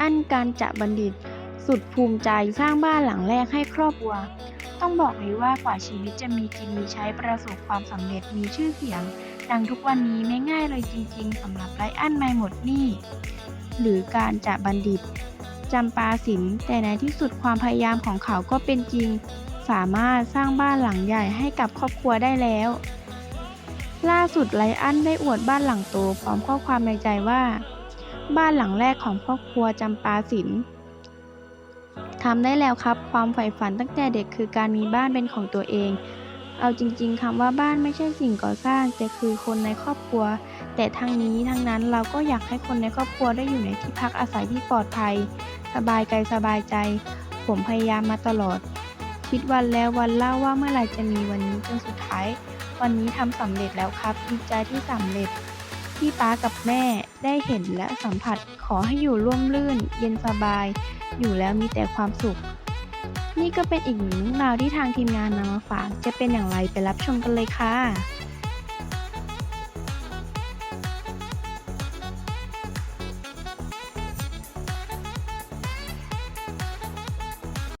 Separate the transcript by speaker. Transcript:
Speaker 1: อันการจะบัณฑิต สุดภูมิใจสร้างบ้านหลังแรกให้ครอบครัว ต้องบอกเลยว่ากว่าชีวิตจะมีกินมีใช้ประสบความสำเร็จมีชื่อเสียง ดังทุกวันนี้ไม่ง่ายเลยจริง ๆสำหรับไรอันไม่หมดนี้หรือการจะบัณฑิตจำปาสินแต่ในที่สุดความพยายามของเขาก็เป็นจริง สามารถสร้างบ้านหลังใหญ่ให้กับครอบครัวได้แล้ว ล่าสุดไลอันได้อวดบ้านหลังโตพร้อมข้อความในใจว่า บ้านหลังแรกของครอบครัวจำปาสินทำได้แล้วครับ ความใฝ่ฝันตั้งแต่เด็กคือการมีบ้านเป็นของตัวเอง เอาจริง ๆคำว่าบ้านไม่ใช่สิ่งก่อสร้าง แต่คือคนในครอบครัว แต่ทั้งนี้ทั้งนั้นเราก็อยากให้คนในครอบครัวได้อยู่ในที่พักอาศัยที่ปลอดภัย สบายกายสบายใจ ผมพยายามมาตลอด คิดวันแล้ววันเล่าว่าเมื่อไหร่จะมีวันนี้จนสุดท้าย วันนี้ทำสำเร็จแล้วครับดีใจที่สำเร็จ ที่ป้ากับแม่ได้เห็นและสัมผัสขอให้อยู่ร่วมรื่น เย็นสบาย อยู่แล้วมีแต่ความสุข นี่ก็เป็นอีกหนึ่งเรื่องราวที่ทางทีมงานนำมาฝาก จะเป็นอย่างไรไปรับชมกันเลยค่ะ